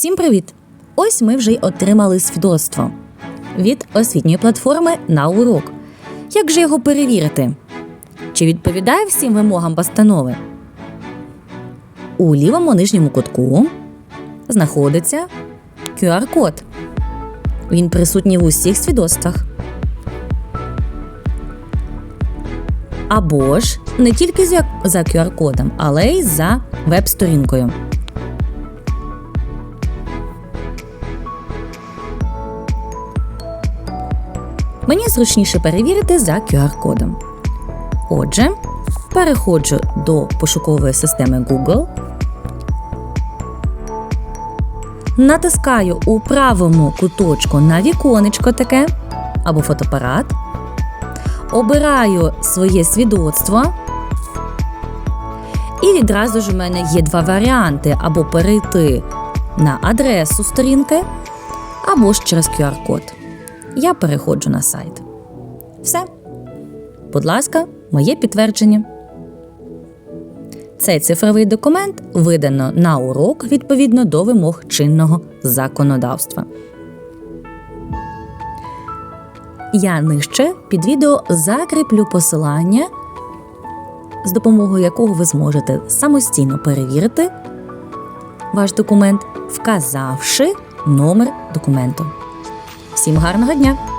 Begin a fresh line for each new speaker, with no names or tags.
Всім привіт! Ось ми вже й отримали свідоцтво від освітньої платформи на урок. Як же його перевірити? Чи відповідає всім вимогам постанови? У лівому нижньому кутку знаходиться QR-код. Він присутній в усіх свідоцтвах. Або ж не тільки за QR-кодом, але й за веб-сторінкою. Мені зручніше перевірити за QR-кодом. Отже, переходжу до пошукової системи Google. Натискаю у правому куточку на віконечко таке або фотоапарат. Обираю своє свідоцтво. І відразу ж у мене є два варіанти: або перейти на адресу сторінки, або ж через QR-код. Я переходжу на сайт. Все. Будь ласка, моє підтвердження. Цей цифровий документ видано на урок відповідно до вимог чинного законодавства. Я нижче під відео закріплю посилання, з допомогою якого ви зможете самостійно перевірити ваш документ, вказавши номер документу. Всім гарного дня!